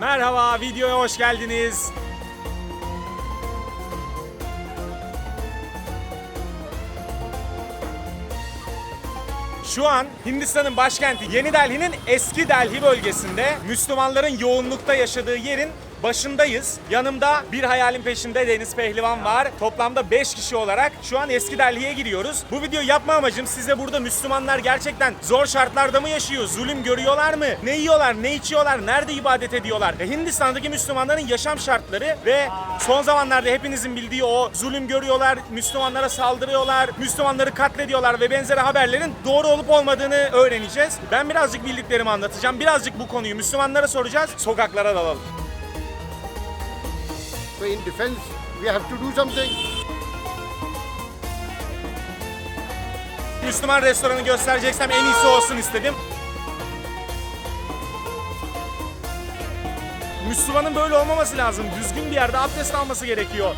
Merhaba, videoya hoş geldiniz. Şu an Hindistan'ın başkenti Yeni Delhi'nin eski Delhi bölgesinde Müslümanların yoğunlukta yaşadığı yerin başındayız. Yanımda bir hayalin peşinde Deniz Pehlivan var. Toplamda 5 kişi olarak şu an eski Delhi'ye giriyoruz. Bu videoyu yapma amacım size burada Müslümanlar gerçekten zor şartlarda mı yaşıyor? Zulüm görüyorlar mı? Ne yiyorlar? Ne içiyorlar? Nerede ibadet ediyorlar? E, Hindistan'daki Müslümanların yaşam şartları ve son zamanlarda hepinizin bildiği o zulüm görüyorlar, Müslümanlara saldırıyorlar, Müslümanları katlediyorlar ve benzeri haberlerin doğru olup olmadığını öğreneceğiz. Ben birazcık bildiklerimi anlatacağım. Birazcık bu konuyu Müslümanlara soracağız. Sokaklara dalalım. So in defense, we have to do something. Müslüman restoranı göstereceksem en iyisi olsun istedim. Müslümanın böyle olmaması lazım. Düzgün bir yerde abdest alması gerekiyor.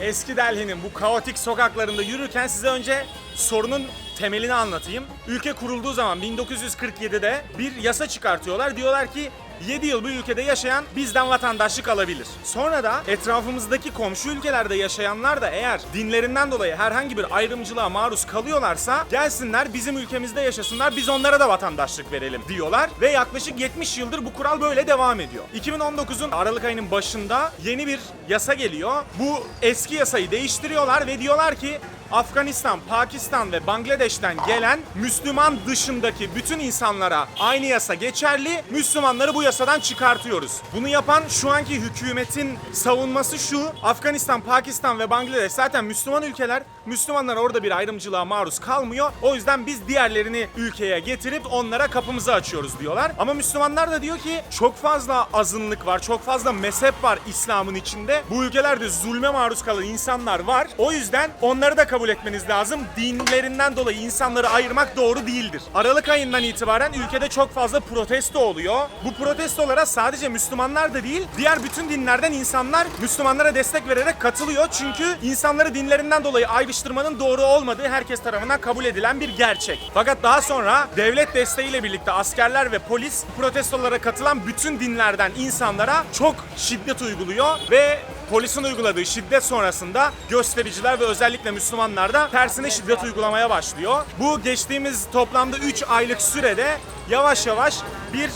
Eski Delhi'nin bu kaotik sokaklarında yürürken size önce sorunun temelini anlatayım. Ülke kurulduğu zaman 1947'de bir yasa çıkartıyorlar. Diyorlar ki 7 yıl bu ülkede yaşayan bizden vatandaşlık alabilir. Sonra da etrafımızdaki komşu ülkelerde yaşayanlar da eğer dinlerinden dolayı herhangi bir ayrımcılığa maruz kalıyorlarsa gelsinler bizim ülkemizde yaşasınlar biz onlara da vatandaşlık verelim diyorlar. Ve yaklaşık 70 yıldır bu kural böyle devam ediyor. 2019'un Aralık ayının başında yeni bir yasa geliyor. Bu eski yasayı değiştiriyorlar ve diyorlar ki Afganistan, Pakistan ve Bangladeş'ten gelen Müslüman dışındaki bütün insanlara aynı yasa geçerli. Müslümanları bu yasadan çıkartıyoruz. Bunu yapan şu anki hükümetin savunması şu. Afganistan, Pakistan ve Bangladeş zaten Müslüman ülkeler. Müslümanlar orada bir ayrımcılığa maruz kalmıyor. O yüzden biz diğerlerini ülkeye getirip onlara kapımızı açıyoruz diyorlar. Ama Müslümanlar da diyor ki çok fazla azınlık var, çok fazla mezhep var İslam'ın içinde. Bu ülkelerde zulme maruz kalan insanlar var. O yüzden onları da kabul etmeniz lazım. Dinlerinden dolayı insanları ayırmak doğru değildir. Aralık ayından itibaren ülkede çok fazla protesto oluyor. Bu protestolara sadece Müslümanlar da değil, diğer bütün dinlerden insanlar Müslümanlara destek vererek katılıyor. Çünkü insanları dinlerinden dolayı ayrıştırmanın doğru olmadığı herkes tarafından kabul edilen bir gerçek. Fakat daha sonra devlet desteğiyle birlikte askerler ve polis protestolara katılan bütün dinlerden insanlara çok şiddet uyguluyor ve Polisin uyguladığı şiddet sonrasında göstericiler ve özellikle Müslümanlar da tersine şiddet uygulamaya başlıyor. Bu geçtiğimiz toplamda 3 aylık sürede yavaş yavaş bir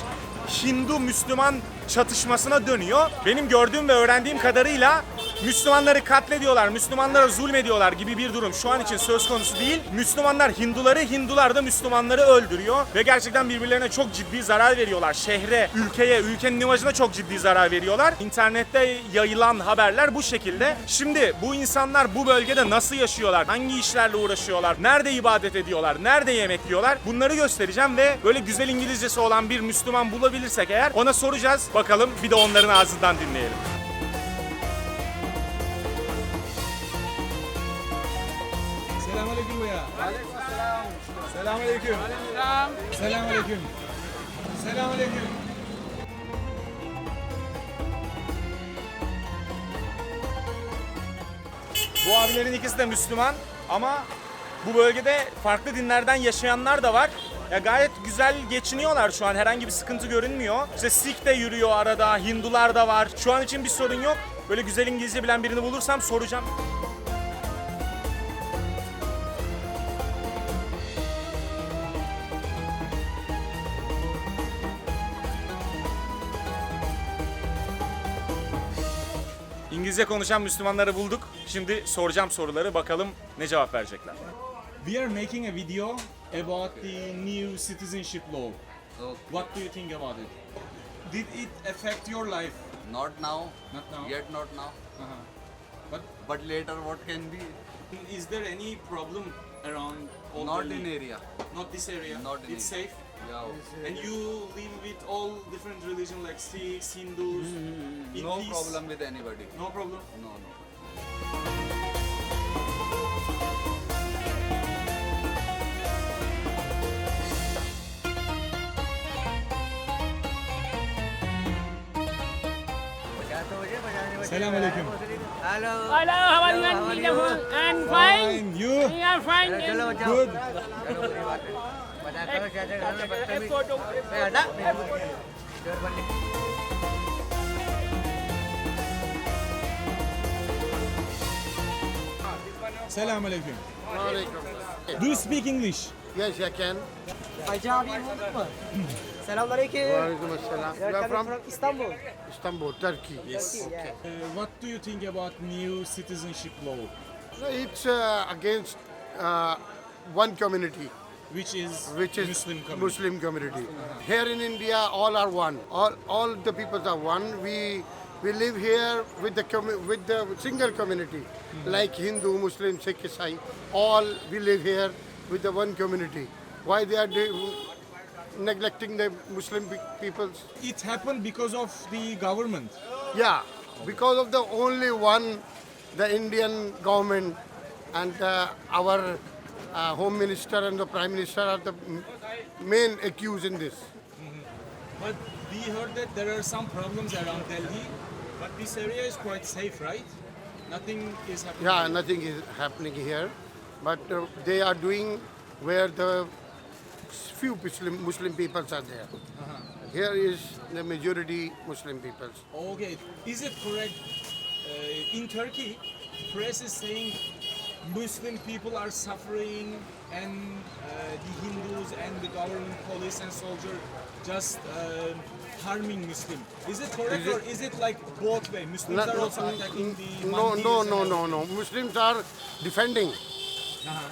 Hindu-Müslüman çatışmasına dönüyor. Benim gördüğüm ve öğrendiğim kadarıyla Müslümanları katlediyorlar, Müslümanlara zulmediyorlar gibi bir durum şu an için söz konusu değil. Müslümanlar Hinduları, Hindular da Müslümanları öldürüyor ve gerçekten birbirlerine çok ciddi zarar veriyorlar. Şehre, ülkeye, ülkenin imajına çok ciddi zarar veriyorlar. İnternette yayılan haberler bu şekilde. Şimdi bu insanlar bu bölgede nasıl yaşıyorlar? Hangi işlerle uğraşıyorlar? Nerede ibadet ediyorlar? Nerede yemek yiyorlar? Bunları göstereceğim ve böyle güzel İngilizcesi olan bir Müslüman bulabilirsek eğer ona soracağız. Bakalım bir de onların ağzından dinleyelim. Selamünaleyküm. Selamünaleyküm. Selamünaleyküm. Bu abilerin ikisi de Müslüman ama bu bölgede farklı dinlerden yaşayanlar da var. Ya gayet güzel geçiniyorlar şu an. Herhangi bir sıkıntı görünmüyor. İşte Sikh de yürüyor arada, Hindular da var. Şu an için bir sorun yok. Böyle güzel İngilizce bilen birini bulursam soracağım. İngilizce konuşan Müslümanları bulduk. Şimdi soracağım soruları bakalım ne cevap verecekler. We are making a video about the new citizenship law. What do you think about it? Did it affect your life? Not now. Not now. Yet not now. Uh-huh. But But later what can be? is there any problem around all Not in area. Not this area. Not in it's area. safe. Wow. And you live with all different religion like Sikhs, Hindus. in No problem with anybody. No problem. No, no. Salam alaikum. Hello. Hello, how are you? I'm fine. You? You are fine. Good. Selam aleyküm. Do you speak English? Yes, I can. Hacı abi bulduk mu? Selamünaleyküm. You You're are from from Istanbul. Istanbul, Turkey. Yes. Yeah. Uh, what do you think about new citizenship law, No, It's uh, against uh, one community, which is which is Muslim community? Muslim community. Here in India, all are one. All, all the peoples are one. We we live here with the with the single community, like Hindu, Muslim, Sikh, Isai. All we live here with the one community. Why they are do- neglecting the Muslim pe- peoples? It happened because of the government. Yeah, because of the only one, the Indian government and uh, our uh, home minister and the prime minister are the main accused in this. But we heard that there are some problems around Delhi, but this area is quite safe, right? Nothing is happening. Yeah, nothing is happening here, but uh, they are doing where the few Muslim, Muslim peoples are there. Here is the majority Muslim peoples. Okay, is it correct? Uh, in Turkey, press is saying Muslim people are suffering, and uh, the Hindus and the government, police and soldier just uh, harming Muslim. Is it correct, Is it- or is it like both way? Muslims No, are also attacking the no, no, no, no, no. Muslims are defending,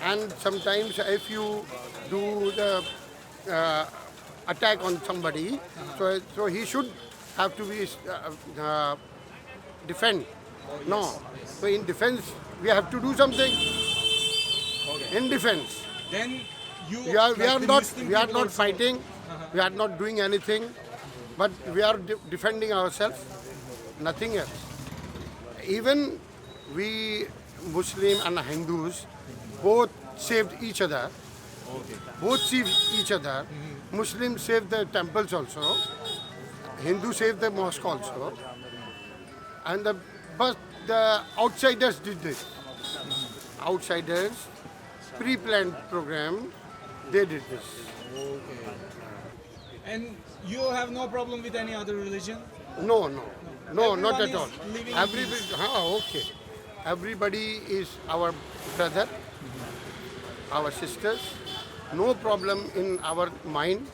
and sometimes if you do the uh, attack on somebody, so so he should have to be uh, uh, defend. no, so in defense we have to do something. In defense, Then you we are we are not we are not also- fighting, uh-huh. we are not doing anything, but we are de- defending ourselves, nothing else. Even we Muslim and Hindus both saved each other. Both saved each other. Mm-hmm. Muslims saved the temples also. Hindu saved the mosque also. And the but the outsiders did this. Outsiders, pre-planned program, they did this. And you have no problem with any other religion? No, no, no, not at all. is living in Everybody, ah, okay. Everybody is our brother, our sisters. No problem in our mind.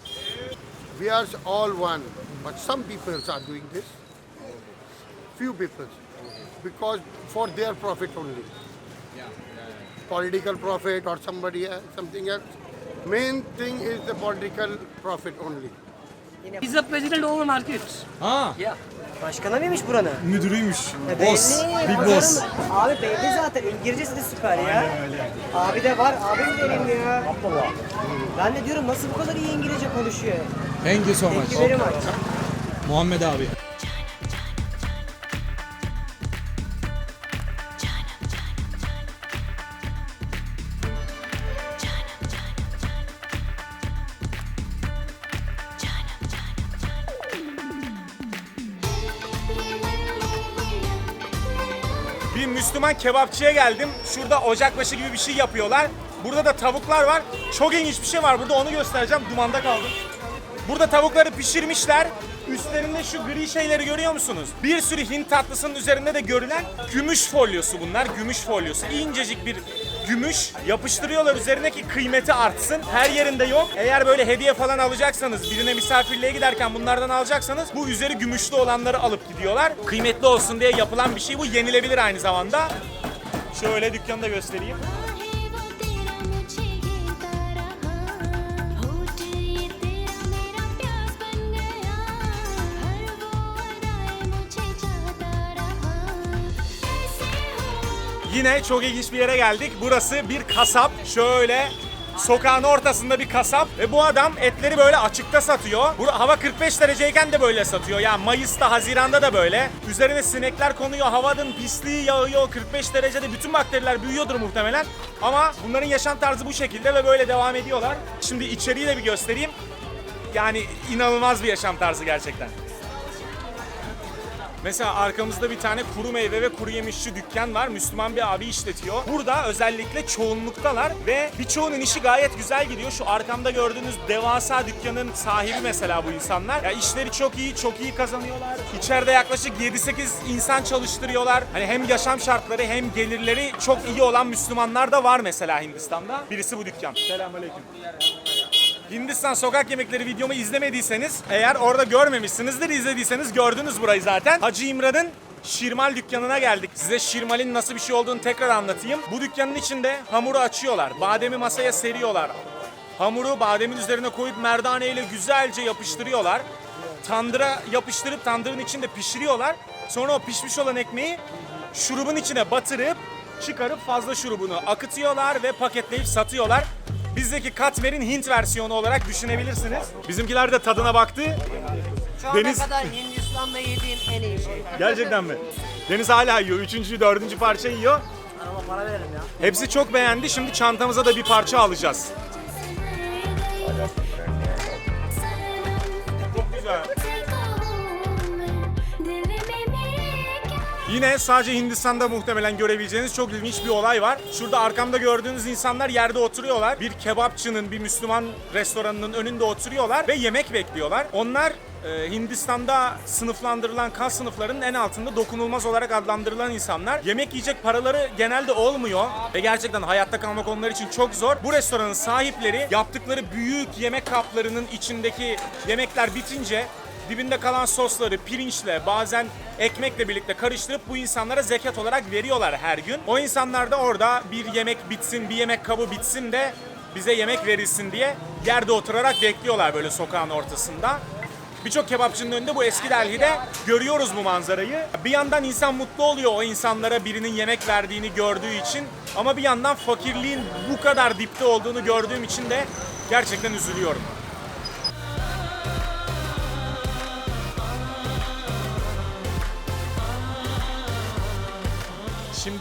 We are all one. But some people are doing this. Few people, because for their profit only. Yeah. Political profit or somebody else, something else. Main thing is the political profit only. He's the president of our market. Ha, Ya. Başkanı mıymış buranın? müdürüymüş. E, Boss, belli. big Pazarın- boss. Abi belli zaten. İngilizcesi de süper ya. Abi de var. Abi mi benim ya? Ben de diyorum nasıl bu kadar iyi İngilizce konuşuyor? Thank you so much. Thank you very much. Muhammed abi. Müslüman kebapçıya geldim. Şurada ocakbaşı gibi bir şey yapıyorlar. Burada da tavuklar var. Çok ilginç bir şey var burada onu göstereceğim. Dumanda kaldım. Burada tavukları pişirmişler. Üstlerinde şu gri şeyleri görüyor musunuz? Bir sürü Hint tatlısının üzerinde de görülen gümüş folyosu bunlar. Gümüş folyosu. İncecik bir gümüş. Yapıştırıyorlar üzerine ki kıymeti artsın. Her yerinde yok. Eğer böyle hediye falan alacaksanız, birine misafirliğe giderken bunlardan alacaksanız bu üzeri gümüşlü olanları alıp gidiyorlar. Kıymetli olsun diye yapılan bir şey bu. Yenilebilir aynı zamanda. Şöyle dükkanı da göstereyim. Yine çok ilginç bir yere geldik. Burası bir kasap. Şöyle sokağın ortasında bir kasap ve bu adam etleri böyle açıkta satıyor. Burada hava 45 dereceyken de böyle satıyor. Yani Mayıs'ta, Haziran'da da böyle. Üzerine sinekler konuyor, havanın pisliği yağıyor. 45 derecede bütün bakteriler büyüyordur muhtemelen. Ama bunların yaşam tarzı bu şekilde ve böyle devam ediyorlar. Şimdi içeriği de bir göstereyim. Yani inanılmaz bir yaşam tarzı gerçekten. Mesela arkamızda bir tane kuru meyve ve kuru yemişçi dükkan var. Müslüman bir abi işletiyor. Burada özellikle çoğunluktalar ve birçoğunun işi gayet güzel gidiyor. Şu arkamda gördüğünüz devasa dükkanın sahibi mesela bu insanlar. Ya işleri çok iyi, çok iyi kazanıyorlar. İçeride yaklaşık 7-8 insan çalıştırıyorlar. Hani hem yaşam şartları hem gelirleri çok iyi olan Müslümanlar da var mesela Hindistan'da. Birisi bu dükkan. Selamünaleyküm. Hindistan sokak yemekleri videomu izlemediyseniz eğer orada görmemişsinizdir izlediyseniz gördünüz burayı zaten. Hacı İmran'ın Şirmal dükkanına geldik. Size şirmalin nasıl bir şey olduğunu tekrar anlatayım. Bu dükkanın içinde hamuru açıyorlar. Bademi masaya seriyorlar. Hamuru bademin üzerine koyup merdane ile güzelce yapıştırıyorlar. Tandıra yapıştırıp tandırın içinde pişiriyorlar. Sonra o pişmiş olan ekmeği şurubun içine batırıp çıkarıp fazla şurubunu akıtıyorlar ve paketleyip satıyorlar. Bizdeki katmerin Hint versiyonu olarak düşünebilirsiniz. Bizimkiler de tadına baktı. Şu ana Deniz- kadar Hindistan'da yediğim en iyi şey. Gerçekten mi? Deniz hala yiyor. Üçüncü, dördüncü parça yiyor. Ama para verelim ya. Hepsi çok beğendi. Şimdi çantamıza da bir parça alacağız. Yine sadece Hindistan'da muhtemelen görebileceğiniz çok ilginç bir olay var. Şurada arkamda gördüğünüz insanlar yerde oturuyorlar. Bir kebapçının, bir Müslüman restoranının önünde oturuyorlar ve yemek bekliyorlar. Onlar e, Hindistan'da sınıflandırılan kas sınıflarının en altında dokunulmaz olarak adlandırılan insanlar. Yemek yiyecek paraları genelde olmuyor ve gerçekten hayatta kalmak onlar için çok zor. Bu restoranın sahipleri yaptıkları büyük yemek kaplarının içindeki yemekler bitince dibinde kalan sosları pirinçle bazen ekmekle birlikte karıştırıp bu insanlara zekat olarak veriyorlar her gün. O insanlar da orada bir yemek bitsin, bir yemek kabı bitsin de bize yemek verilsin diye yerde oturarak bekliyorlar böyle sokağın ortasında. Birçok kebapçının önünde bu eski Delhi'de görüyoruz bu manzarayı. Bir yandan insan mutlu oluyor o insanlara birinin yemek verdiğini gördüğü için. Ama bir yandan fakirliğin bu kadar dipte olduğunu gördüğüm için de gerçekten üzülüyorum.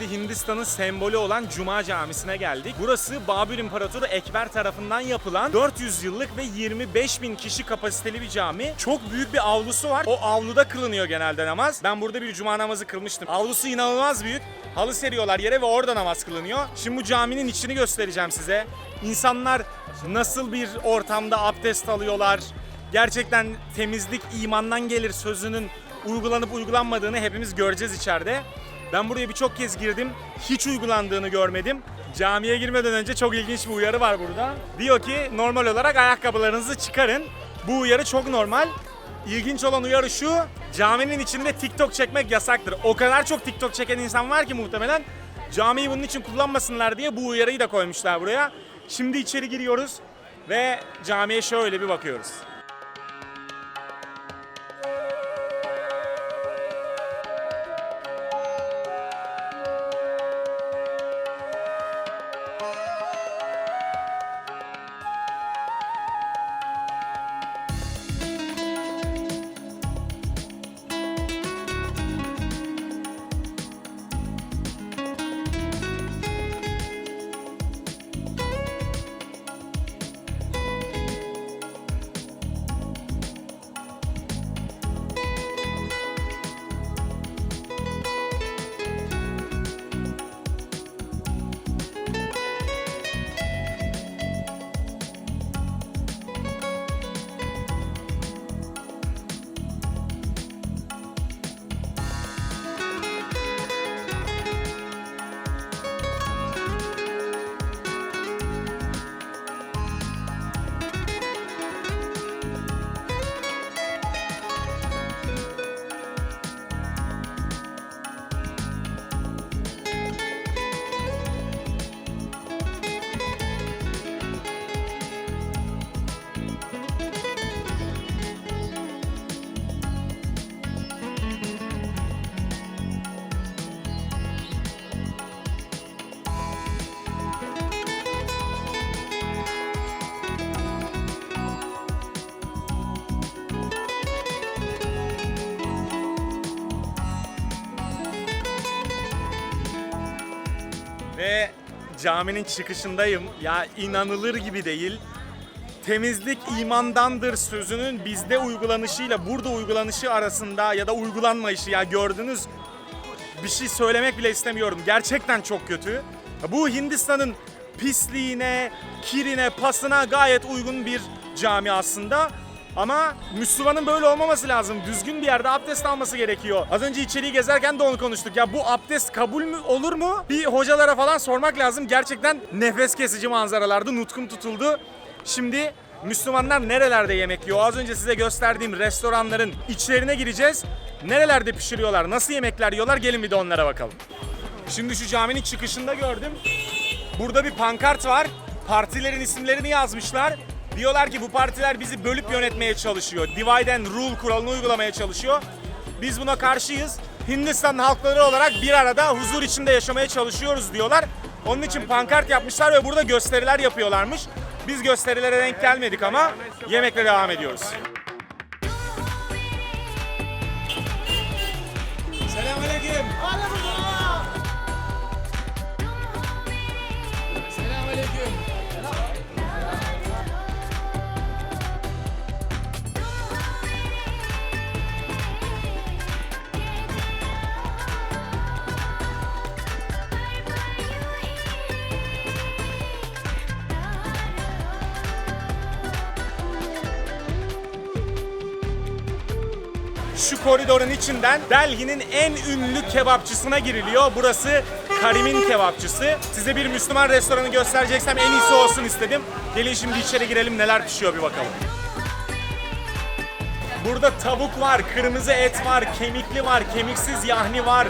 Şimdi Hindistan'ın sembolü olan Cuma Camisi'ne geldik. Burası Babür İmparatoru Ekber tarafından yapılan 400 yıllık ve 25 bin kişi kapasiteli bir cami. Çok büyük bir avlusu var. O avluda kılınıyor genelde namaz. Ben burada bir cuma namazı kılmıştım. Avlusu inanılmaz büyük. Halı seriyorlar yere ve orada namaz kılınıyor. Şimdi bu caminin içini göstereceğim size. İnsanlar nasıl bir ortamda abdest alıyorlar. Gerçekten temizlik imandan gelir sözünün uygulanıp uygulanmadığını hepimiz göreceğiz içeride. Ben buraya birçok kez girdim. Hiç uygulandığını görmedim. Camiye girmeden önce çok ilginç bir uyarı var burada. Diyor ki normal olarak ayakkabılarınızı çıkarın. Bu uyarı çok normal. İlginç olan uyarı şu. Caminin içinde TikTok çekmek yasaktır. O kadar çok TikTok çeken insan var ki muhtemelen camiyi bunun için kullanmasınlar diye bu uyarıyı da koymuşlar buraya. Şimdi içeri giriyoruz ve camiye şöyle bir bakıyoruz. Caminin çıkışındayım. Ya inanılır gibi değil. temizlik imandandır sözünün bizde uygulanışıyla burada uygulanışı arasında ya da uygulanmayışı ya gördünüz bir şey söylemek bile istemiyorum. Gerçekten çok kötü. Bu Hindistan'ın pisliğine, kirine, pasına gayet uygun bir cami aslında. Ama Müslümanın böyle olmaması lazım. Düzgün bir yerde abdest alması gerekiyor. Az önce içeriği gezerken de onu konuştuk. Ya bu abdest kabul mü olur mu? Bir hocalara falan sormak lazım. Gerçekten nefes kesici manzaralardı. Nutkum tutuldu. Şimdi Müslümanlar nerelerde yemek yiyor? Az önce size gösterdiğim restoranların içlerine gireceğiz. Nerelerde pişiriyorlar? Nasıl yemekler yiyorlar? Gelin bir de onlara bakalım. Şimdi şu caminin çıkışında gördüm. Burada bir pankart var. Partilerin isimlerini yazmışlar. Diyorlar ki bu partiler bizi bölüp yönetmeye çalışıyor. Divide and rule kuralını uygulamaya çalışıyor. Biz buna karşıyız. Hindistan halkları olarak bir arada huzur içinde yaşamaya çalışıyoruz diyorlar. Onun için pankart yapmışlar ve burada gösteriler yapıyorlarmış. Biz gösterilere denk gelmedik ama yemekle devam ediyoruz. Selamünaleyküm. Koridorun içinden Delhi'nin en ünlü kebapçısına giriliyor. Burası Karim'in kebapçısı. Size bir Müslüman restoranı göstereceksem en iyisi olsun istedim. Gelin şimdi içeri girelim neler pişiyor bir bakalım. Burada tavuk var, kırmızı et var, kemikli var, kemiksiz yahni var,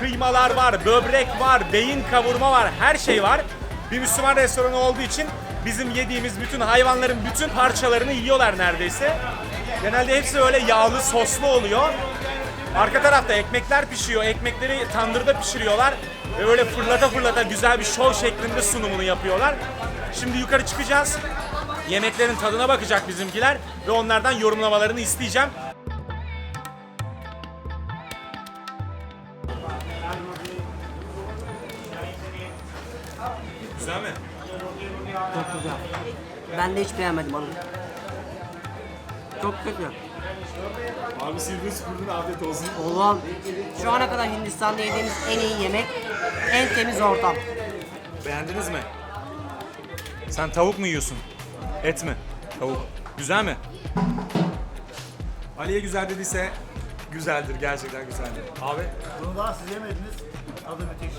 kıymalar var, böbrek var, beyin kavurma var, her şey var. Bir Müslüman restoranı olduğu için bizim yediğimiz bütün hayvanların bütün parçalarını yiyorlar neredeyse. Genelde hepsi öyle yağlı soslu oluyor. Arka tarafta ekmekler pişiyor. Ekmekleri tandırda pişiriyorlar. Ve böyle fırlata fırlata güzel bir şov şeklinde sunumunu yapıyorlar. Şimdi yukarı çıkacağız. Yemeklerin tadına bakacak bizimkiler ve onlardan yorumlamalarını isteyeceğim. Güzel mi? Çok güzel. Ben de hiç beğenmedim onu. Çok kötü. Abi Silver Spoon'un afiyet olsun. Oğlum şu ana kadar Hindistan'da yediğimiz en iyi yemek, en temiz ortam. Beğendiniz mi? Sen tavuk mu yiyorsun? Et mi? Tavuk. Güzel mi? Ali'ye güzel dediyse güzeldir. Gerçekten güzeldir. Abi Bunu daha siz yemediniz. Tadı müthiş.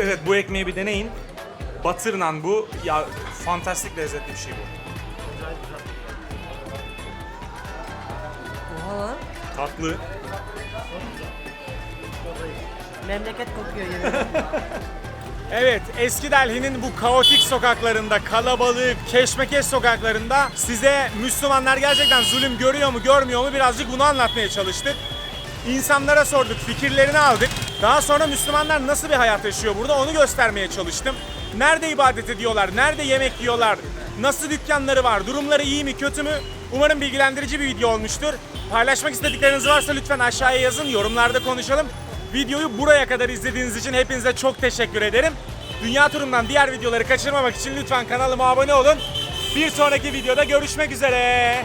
evet bu ekmeği bir deneyin. Batır naan bu. Ya fantastik lezzetli bir şey bu. Lan. Tatlı. Memleket kokuyor yemin Evet, eski Delhi'nin bu kaotik sokaklarında, kalabalık, keşmekeş sokaklarında size Müslümanlar gerçekten zulüm görüyor mu, görmüyor mu birazcık bunu anlatmaya çalıştık. İnsanlara sorduk, fikirlerini aldık. Daha sonra Müslümanlar nasıl bir hayat yaşıyor burada onu göstermeye çalıştım. Nerede ibadet ediyorlar, nerede yemek yiyorlar, nasıl dükkanları var, durumları iyi mi, kötü mü? Umarım bilgilendirici bir video olmuştur. Paylaşmak istedikleriniz varsa lütfen aşağıya yazın, yorumlarda konuşalım. Videoyu buraya kadar izlediğiniz için hepinize çok teşekkür ederim. Dünya turundan diğer videoları kaçırmamak için lütfen kanalıma abone olun. Bir sonraki videoda görüşmek üzere.